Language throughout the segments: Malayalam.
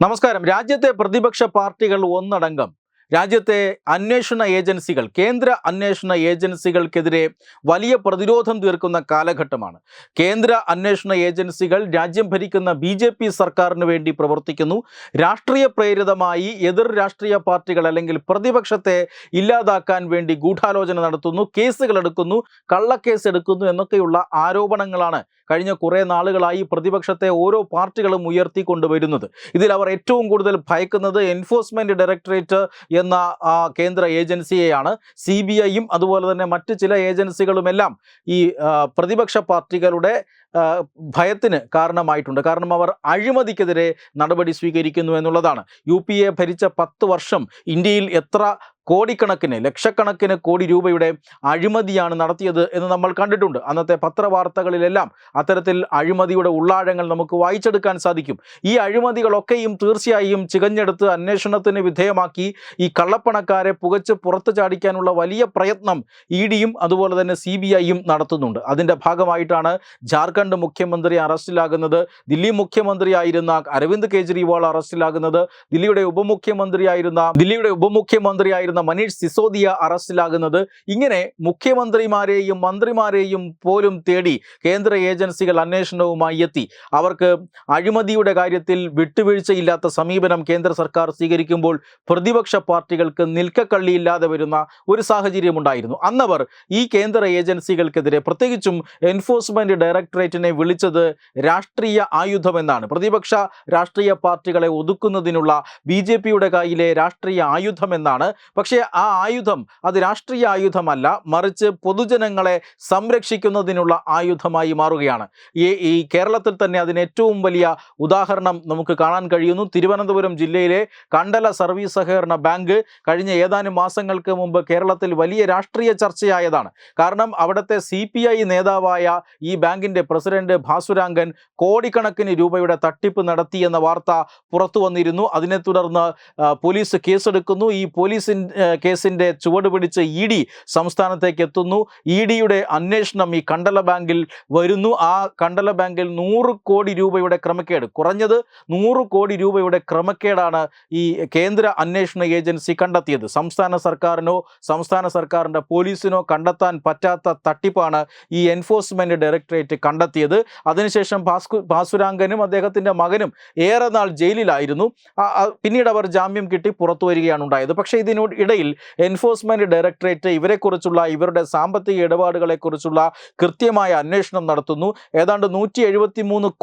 നമസ്കാരം. രാജ്യത്തെ പ്രതിപക്ഷ പാർട്ടികൾ ഒന്നടങ്കം രാജ്യത്തെ അന്വേഷണ ഏജൻസികൾ കേന്ദ്ര അന്വേഷണ ഏജൻസികൾക്കെതിരെ വലിയ പ്രതിരോധം തീർക്കുന്ന കാലഘട്ടമാണ്. കേന്ദ്ര അന്വേഷണ ഏജൻസികൾ രാജ്യം ഭരിക്കുന്ന ബി ജെ പി സർക്കാരിന് വേണ്ടി പ്രവർത്തിക്കുന്നു. രാഷ്ട്രീയ പ്രേരിതമായി എതിർ രാഷ്ട്രീയ പാർട്ടികൾ അല്ലെങ്കിൽ പ്രതിപക്ഷത്തെ ഇല്ലാതാക്കാൻ വേണ്ടി ഗൂഢാലോചന നടത്തുന്നു കേസുകൾ എടുക്കുന്നു കള്ളക്കേസ് എടുക്കുന്നു എന്നൊക്കെയുള്ള ആരോപണങ്ങളാണ് കഴിഞ്ഞ കുറേ നാളുകളായി പ്രതിപക്ഷത്തെ ഓരോ പാർട്ടികളും ഉയർത്തിക്കൊണ്ടുവരുന്നത് ഇതിൽ അവർ ഏറ്റവും കൂടുതൽ ഭയക്കുന്നത് എൻഫോഴ്സ്മെന്റ് ഡയറക്ടറേറ്റ് എന്ന കേന്ദ്ര ഏജൻസിയെയാണ്. സി ബി ഐയും അതുപോലെ തന്നെ മറ്റ് ചില ഏജൻസികളുമെല്ലാം ഈ പ്രതിപക്ഷ പാർട്ടികളുടെ ഭയത്തിന് കാരണമായിട്ടുണ്ട്. കാരണം അവർ അഴിമതിക്കെതിരെ നടപടി സ്വീകരിക്കുന്നു എന്നുള്ളതാണ്. യു പി എ ഭരിച്ച പത്ത് വർഷം ഇന്ത്യയിൽ എത്ര കോടിക്കണക്കിന് ലക്ഷക്കണക്കിന് കോടി രൂപയുടെ അഴിമതിയാണ് നടത്തിയത് എന്ന് നമ്മൾ കണ്ടിട്ടുണ്ട്. അന്നത്തെ പത്രവാർത്തകളിലെല്ലാം അത്തരത്തിൽ അഴിമതിയുടെ ഉള്ളാഴങ്ങൾ നമുക്ക് വായിച്ചെടുക്കാൻ സാധിക്കും. ഈ അഴിമതികളൊക്കെയും തീർച്ചയായും ചികഞ്ഞെടുത്ത് അന്വേഷണത്തിന് വിധേയമാക്കി ഈ കള്ളപ്പണക്കാരെ പുകച്ച് പുറത്തു ചാടിക്കാനുള്ള വലിയ പ്രയത്നം ഇ ഡിയും അതുപോലെ തന്നെ സി ബി ഐയും നടത്തുന്നുണ്ട്. അതിന്റെ ഭാഗമായിട്ടാണ് ജാർഖണ്ഡ് മുഖ്യമന്ത്രി അറസ്റ്റിലാകുന്നത്. ദില്ലി മുഖ്യമന്ത്രിയായിരുന്ന അരവിന്ദ് കെജ്രിവാൾ അറസ്റ്റിലാകുന്നത്. ദില്ലിയുടെ ഉപമുഖ്യമന്ത്രിയായിരുന്ന ദില്ലിയുടെ ഉപമുഖ്യമന്ത്രിയായിരുന്ന മനീഷ് സിസോദിയ അറസ്റ്റിലാകുന്നത്. ഇങ്ങനെ മുഖ്യമന്ത്രിമാരെയും മന്ത്രിമാരെയും പോലും തേടി കേന്ദ്ര ഏജൻസികൾ അന്വേഷണവുമായി എത്തി. അവർക്ക് അഴിമതിയുടെ കാര്യത്തിൽ വിട്ടുവീഴ്ചയില്ലാത്ത സമീപനം കേന്ദ്ര സർക്കാർ സ്വീകരിക്കുമ്പോൾ പ്രതിപക്ഷ പാർട്ടികൾക്ക് നിൽക്കക്കള്ളിയില്ലാതെ വരുന്ന ഒരു സാഹചര്യമുണ്ടായിരുന്നു. അന്നവർ ഈ കേന്ദ്ര ഏജൻസികൾക്കെതിരെ പ്രത്യേകിച്ചും എൻഫോഴ്സ്മെന്റ് ഡയറക്ടറേറ്റിനെ വിളിച്ചത് രാഷ്ട്രീയ ആയുധമെന്നാണ്. പ്രതിപക്ഷ രാഷ്ട്രീയ പാർട്ടികളെ ഒതുക്കുന്നതിനുള്ള ബി ജെ പിയുടെ കയ്യിലെ രാഷ്ട്രീയ ആയുധമെന്നാണ്. പക്ഷേ ആ ആയുധം അത് രാഷ്ട്രീയ ആയുധമല്ല മറിച്ച് പൊതുജനങ്ങളെ സംരക്ഷിക്കുന്നതിനുള്ള ആയുധമായി മാറുകയാണ്. ഈ ഈ കേരളത്തിൽ തന്നെ അതിന് ഏറ്റവും വലിയ ഉദാഹരണം നമുക്ക് കാണാൻ കഴിയുന്നു. തിരുവനന്തപുരം ജില്ലയിലെ കണ്ടല സർവീസ് സഹകരണ ബാങ്ക് കഴിഞ്ഞ ഏതാനും മാസങ്ങൾക്ക് മുമ്പ് കേരളത്തിൽ വലിയ രാഷ്ട്രീയ ചർച്ചയായതാണ്. കാരണം അവിടുത്തെ സി നേതാവായ ഈ ബാങ്കിന്റെ പ്രസിഡന്റ് ഭാസുരാങ്കൻ കോടിക്കണക്കിന് രൂപയുടെ തട്ടിപ്പ് നടത്തിയെന്ന വാർത്ത പുറത്തു വന്നിരുന്നു. അതിനെ തുടർന്ന് പോലീസ് കേസെടുക്കുന്നു. ഈ പോലീസിൻ ആ, കേസിന്റെ ചുവട് പിടിച്ച് ഇ ഡി സംസ്ഥാനത്തേക്ക് എത്തുന്നു. ഇ ഡിയുടെ അന്വേഷണം ഈ കണ്ടല ബാങ്കിൽ വരുന്നു. ആ കണ്ടല ബാങ്കിൽ നൂറ് കോടി രൂപയുടെ ക്രമക്കേട്. കുറഞ്ഞത് നൂറ് കോടി രൂപയുടെ ക്രമക്കേടാണ് ഈ കേന്ദ്ര അന്വേഷണ ഏജൻസി കണ്ടെത്തിയത്. സംസ്ഥാന സർക്കാരിനോ സംസ്ഥാന സർക്കാരിന്റെ പോലീസിനോ കണ്ടെത്താൻ പറ്റാത്ത തട്ടിപ്പാണ് ഈ എൻഫോഴ്സ്മെന്റ് ഡയറക്ടറേറ്റ് കണ്ടെത്തിയത്. അതിനുശേഷം ഭാസ്കു ഭാസുരാങ്കനും അദ്ദേഹത്തിന്റെ മകനും ഏറെ നാൾ ജയിലിലായിരുന്നു. പിന്നീട് അവർ ജാമ്യം കിട്ടി പുറത്തു വരികയാണ് ഉണ്ടായത്. പക്ഷേ ഇതിനോട് ഇടയിൽ എൻഫോഴ്സ്മെന്റ് ഡയറക്ടറേറ്റ് ഇവരെക്കുറിച്ചുള്ള ഇവരുടെ സാമ്പത്തിക ഇടപാടുകളെക്കുറിച്ചുള്ള കൃത്യമായ അന്വേഷണം നടത്തുന്നു. ഏതാണ്ട് നൂറ്റി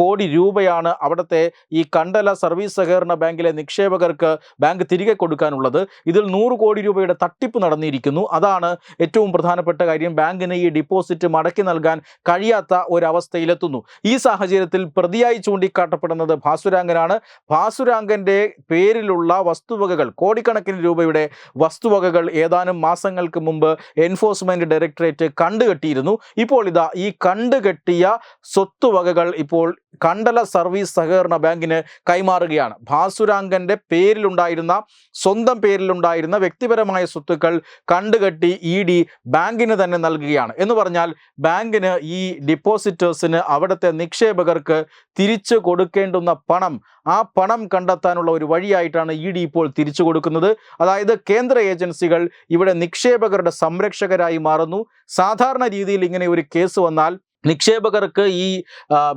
കോടി രൂപയാണ് അവിടുത്തെ ഈ കണ്ടല സർവീസ് സഹകരണ ബാങ്കിലെ നിക്ഷേപകർക്ക് ബാങ്ക് തിരികെ കൊടുക്കാനുള്ളത്. ഇതിൽ നൂറ് കോടി രൂപയുടെ തട്ടിപ്പ് നടന്നിരിക്കുന്നു. അതാണ് ഏറ്റവും പ്രധാനപ്പെട്ട കാര്യം. ബാങ്കിന് ഈ ഡിപ്പോസിറ്റ് മടക്കി നൽകാൻ കഴിയാത്ത ഒരവസ്ഥയിലെത്തുന്നു. ഈ സാഹചര്യത്തിൽ പ്രതിയായി ചൂണ്ടിക്കാട്ടപ്പെടുന്നത് ഭാസുരാങ്കനാണ്. ഭാസുരാങ്കന്റെ പേരിലുള്ള വസ്തുവകകൾ കോടിക്കണക്കിന് രൂപയുടെ വസ്തുവകകൾ ഏതാനും മാസങ്ങൾക്ക് മുമ്പ് എൻഫോഴ്സ്മെന്റ് ഡയറക്ടറേറ്റ് കണ്ടുകെട്ടിയിരുന്നു. ഇപ്പോൾ ഇതാ ഈ കണ്ടുകെട്ടിയ സ്വത്തുവകകൾ ഇപ്പോൾ കണ്ടല സർവീസ് സഹകരണ ബാങ്കിന് കൈമാറുകയാണ്. ഭാസുരാങ്കന്റെ പേരിലുണ്ടായിരുന്ന സ്വന്തം പേരിലുണ്ടായിരുന്ന വ്യക്തിപരമായ സ്വത്തുക്കൾ കണ്ടുകെട്ടി ഇ ഡി ബാങ്കിന് തന്നെ നൽകുകയാണ്. എന്ന് പറഞ്ഞാൽ ബാങ്കിന് ഈ ഡിപ്പോസിറ്റേഴ്സിന് അവിടുത്തെ നിക്ഷേപകർക്ക് തിരിച്ചു കൊടുക്കേണ്ടുന്ന പണം ആ പണം കണ്ടെത്താനുള്ള ഒരു വഴിയായിട്ടാണ് ഇ ഡി ഇപ്പോൾ തിരിച്ചു കൊടുക്കുന്നത്. അതായത് കേന്ദ്ര ഏജൻസികൾ ഇവിടെ നിക്ഷേപകരുടെ സംരക്ഷകരായി മാറുന്നു. സാധാരണ രീതിയിൽ ഇങ്ങനെ ഒരു കേസ് വന്നാൽ നിക്ഷേപകർക്ക് ഈ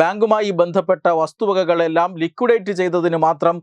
ബാങ്കുമായി ബന്ധപ്പെട്ട വസ്തുവകകളെല്ലാം ലിക്വിഡേറ്റ് ചെയ്തതിന് മാത്രം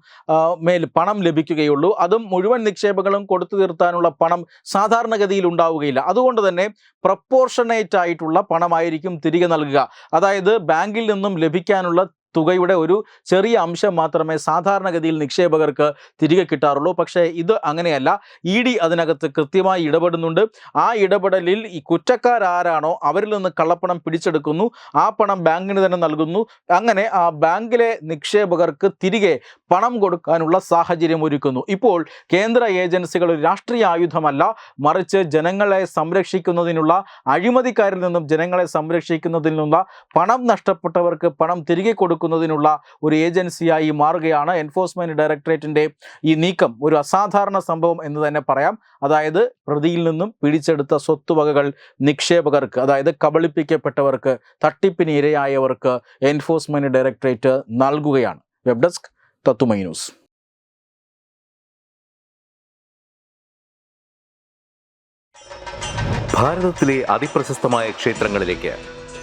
മേൽ പണം ലഭിക്കുകയുള്ളൂ. അതും മുഴുവൻ നിക്ഷേപങ്ങളും കൊടുത്തു തീർത്താനുള്ള പണം സാധാരണഗതിയിൽ ഉണ്ടാവുകയില്ല. അതുകൊണ്ട് തന്നെ പ്രപ്പോർഷനേറ്റ് ആയിട്ടുള്ള പണമായിരിക്കും തിരികെ നൽകുക. അതായത് ബാങ്കിൽ നിന്നും ലഭിക്കാനുള്ള തുകയുടെ ഒരു ചെറിയ അംശം മാത്രമേ സാധാരണഗതിയിൽ നിക്ഷേപകർക്ക് തിരികെ കിട്ടാറുള്ളൂ. പക്ഷേ ഇത് അങ്ങനെയല്ല. ഇ ഡി അതിനകത്ത് കൃത്യമായി ഇടപെടുന്നുണ്ട്. ആ ഇടപെടലിൽ ഈ കുറ്റക്കാരാരാണോ അവരിൽ നിന്ന് കള്ളപ്പണം പിടിച്ചെടുക്കുന്നു. ആ പണം ബാങ്കിന് തന്നെ നൽകുന്നു. അങ്ങനെ ആ ബാങ്കിലെ നിക്ഷേപകർക്ക് തിരികെ പണം കൊടുക്കാനുള്ള സാഹചര്യം ഒരുക്കുന്നു. ഇപ്പോൾ കേന്ദ്ര ഏജൻസികൾ ഒരു രാഷ്ട്രീയ ആയുധമല്ല. മറിച്ച് ജനങ്ങളെ സംരക്ഷിക്കുന്നതിനുള്ള അഴിമതിക്കാരിൽ നിന്നും ജനങ്ങളെ സംരക്ഷിക്കുന്നതിൽ നിന്നുള്ള പണം നഷ്ടപ്പെട്ടവർക്ക് പണം തിരികെ കൊടുക്കുന്നതിനുള്ള ഒരു ഏജൻസിയായി മാറുകയാണ് എൻഫോഴ്സ്മെന്റ് ഡയറക്ടറേറ്റിന്റെ ഈ നീക്കം. ഒരു അസാധാരണ സംഭവം എന്ന് തന്നെ പറയാം. അതായത് പ്രതിയിൽ നിന്നും പിടിച്ചെടുത്ത സ്വത്തുവകകൾ നിക്ഷേപകർക്ക് അതായത് കബളിപ്പിക്കപ്പെട്ടവർക്ക് തട്ടിപ്പിന് ഇരയായവർക്ക് എൻഫോഴ്സ്മെന്റ് ഡയറക്ടറേറ്റ് നൽകുകയാണ്. വെബ് ഡെസ്ക് തത്തുമൈ ന്യൂസ്. ഭാരതത്തിലെ ക്ഷേത്രങ്ങളിലേക്ക്